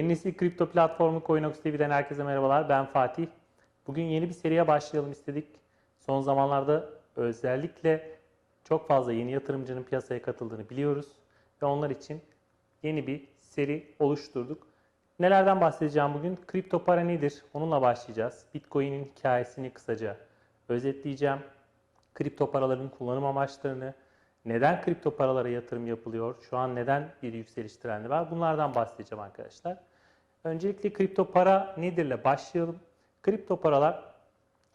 Yeni nesil kripto platformu Coinox TV'den herkese merhabalar. Ben Fatih. Bugün yeni bir seriye başlayalım istedik. Son zamanlarda özellikle çok fazla yeni yatırımcının piyasaya katıldığını biliyoruz. Ve onlar için yeni bir seri oluşturduk. Nelerden bahsedeceğim bugün? Kripto para nedir? Onunla başlayacağız. Bitcoin'in hikayesini kısaca özetleyeceğim. Kripto paraların kullanım amaçlarını, neden kripto paralara yatırım yapılıyor, şu an neden bir yükseliş trendi var bunlardan bahsedeceğim arkadaşlar. Öncelikle kripto para nedirle başlayalım. Kripto paralar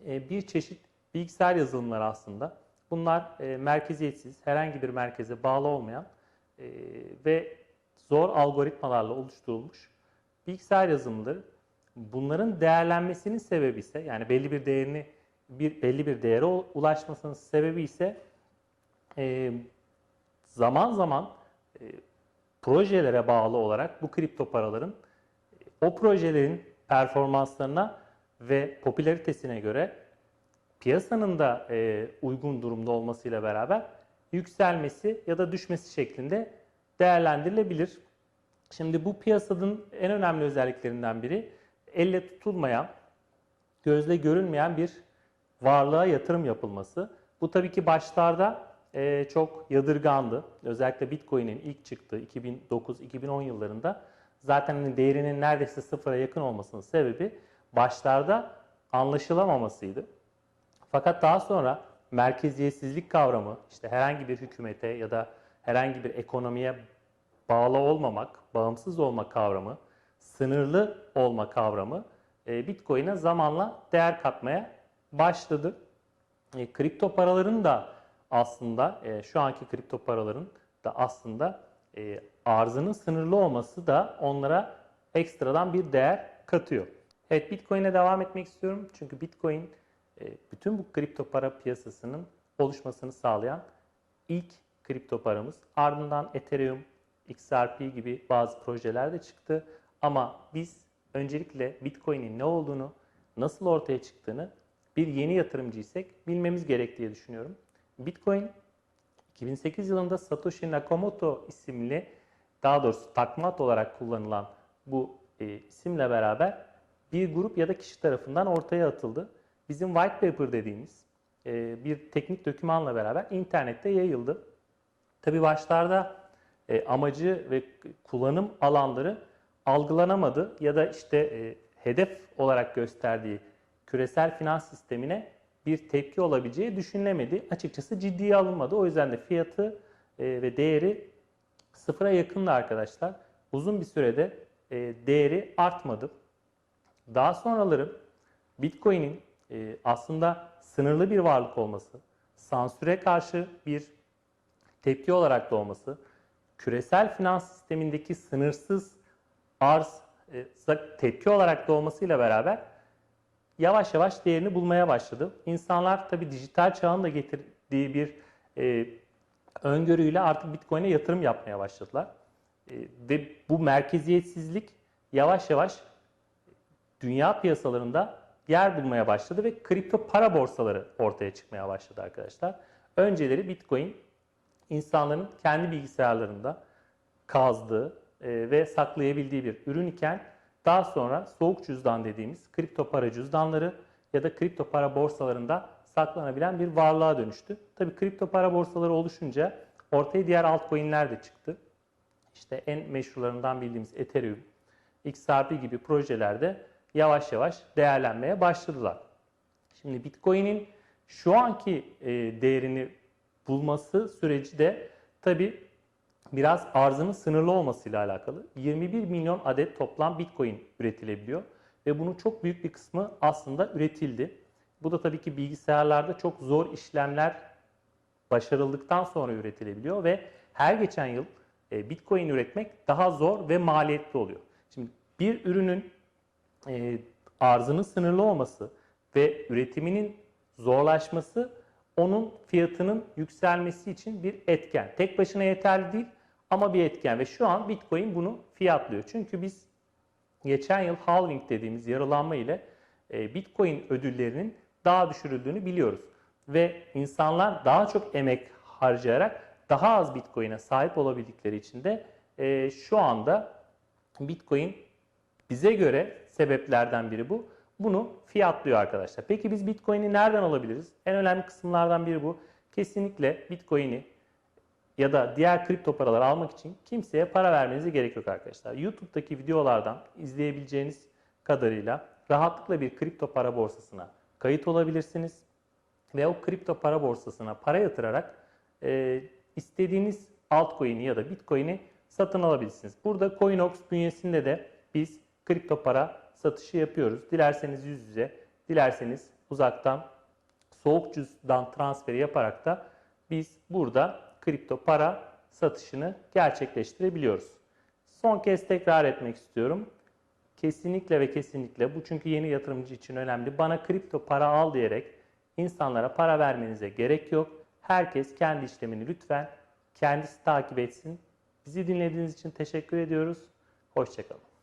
e, bir çeşit bilgisayar yazılımları aslında. Bunlar e, merkeziyetsiz, herhangi bir merkeze bağlı olmayan e, ve zor algoritmalarla oluşturulmuş bilgisayar yazılımları. Bunların değerlenmesinin sebebi ise yani belli bir değerini bir belli bir değere ulaşmasının sebebi ise e, zaman zaman e, projelere bağlı olarak bu kripto paraların o projelerin performanslarına ve popülaritesine göre piyasanın da e, uygun durumda olmasıyla beraber yükselmesi ya da düşmesi şeklinde değerlendirilebilir. Şimdi bu piyasanın en önemli özelliklerinden biri elle tutulmayan, gözle görünmeyen bir varlığa yatırım yapılması. Bu tabii ki başlarda e, çok yadırgandı. Özellikle Bitcoin'in ilk çıktığı 2009-2010 yıllarında zaten hani değerinin neredeyse sıfıra yakın olmasının sebebi başlarda anlaşılamamasıydı. Fakat daha sonra merkeziyetsizlik kavramı, işte herhangi bir hükümete ya da herhangi bir ekonomiye bağlı olmamak, bağımsız olma kavramı, sınırlı olma kavramı e, Bitcoin'e zamanla değer katmaya başladı. E, kripto paraların da aslında e, şu anki kripto paraların da aslında e, arzının sınırlı olması da onlara ekstradan bir değer katıyor. Evet Bitcoin'e devam etmek istiyorum. Çünkü Bitcoin e, bütün bu kripto para piyasasının oluşmasını sağlayan ilk kripto paramız. Ardından Ethereum, XRP gibi bazı projeler de çıktı. Ama biz öncelikle Bitcoin'in ne olduğunu, nasıl ortaya çıktığını bir yeni yatırımcıysak bilmemiz gerek diye düşünüyorum. Bitcoin 2008 yılında Satoshi Nakamoto isimli daha doğrusu takma ad olarak kullanılan bu e, isimle beraber bir grup ya da kişi tarafından ortaya atıldı. Bizim white paper dediğimiz e, bir teknik dokümanla beraber internette yayıldı. Tabi başlarda e, amacı ve kullanım alanları algılanamadı ya da işte e, hedef olarak gösterdiği küresel finans sistemine bir tepki olabileceği düşünülemedi. Açıkçası ciddiye alınmadı. O yüzden de fiyatı e, ve değeri sıfıra yakındı arkadaşlar. Uzun bir sürede e, değeri artmadı. Daha sonraları Bitcoin'in e, aslında sınırlı bir varlık olması, sansüre karşı bir tepki olarak doğması, küresel finans sistemindeki sınırsız arz tepki olarak doğmasıyla beraber yavaş yavaş değerini bulmaya başladı. İnsanlar tabii dijital çağın da getirdiği bir e, öngörüyle artık Bitcoin'e yatırım yapmaya başladılar. E, ve bu merkeziyetsizlik yavaş yavaş dünya piyasalarında yer bulmaya başladı ve kripto para borsaları ortaya çıkmaya başladı arkadaşlar. Önceleri Bitcoin insanların kendi bilgisayarlarında kazdığı e, ve saklayabildiği bir ürün iken daha sonra soğuk cüzdan dediğimiz kripto para cüzdanları ya da kripto para borsalarında saklanabilen bir varlığa dönüştü. Tabi kripto para borsaları oluşunca ortaya diğer altcoin'ler de çıktı. İşte en meşhurlarından bildiğimiz Ethereum, XRP gibi projelerde yavaş yavaş değerlenmeye başladılar. Şimdi Bitcoin'in şu anki e, değerini bulması süreci de tabi biraz arzının sınırlı olmasıyla alakalı. 21 milyon adet toplam Bitcoin üretilebiliyor ve bunun çok büyük bir kısmı aslında üretildi. Bu da tabii ki bilgisayarlarda çok zor işlemler başarıldıktan sonra üretilebiliyor ve her geçen yıl e, Bitcoin üretmek daha zor ve maliyetli oluyor. Şimdi bir ürünün e, arzının sınırlı olması ve üretiminin zorlaşması onun fiyatının yükselmesi için bir etken. Tek başına yeterli değil ama bir etken ve şu an Bitcoin bunu fiyatlıyor. Çünkü biz geçen yıl halving dediğimiz yarılanma ile e, Bitcoin ödüllerinin daha düşürüldüğünü biliyoruz. Ve insanlar daha çok emek harcayarak daha az Bitcoin'e sahip olabildikleri için de e, şu anda Bitcoin Bize göre sebeplerden biri bu. Bunu fiyatlıyor arkadaşlar. Peki biz Bitcoin'i nereden alabiliriz? En önemli kısımlardan biri bu. Kesinlikle Bitcoin'i ya da diğer kripto paraları almak için kimseye para vermenize gerek yok arkadaşlar. YouTube'daki videolardan izleyebileceğiniz kadarıyla rahatlıkla bir kripto para borsasına kayıt olabilirsiniz. Ve o kripto para borsasına para yatırarak e, istediğiniz altcoin'i ya da bitcoin'i satın alabilirsiniz. Burada Coinox bünyesinde de biz kripto para satışı yapıyoruz. Dilerseniz yüz yüze, dilerseniz uzaktan soğuk cüzdan transferi yaparak da biz burada kripto para satışını gerçekleştirebiliyoruz. Son kez tekrar etmek istiyorum. Kesinlikle ve kesinlikle bu çünkü yeni yatırımcı için önemli. Bana kripto para al diyerek insanlara para vermenize gerek yok. Herkes kendi işlemini lütfen kendisi takip etsin. Bizi dinlediğiniz için teşekkür ediyoruz. Hoşçakalın.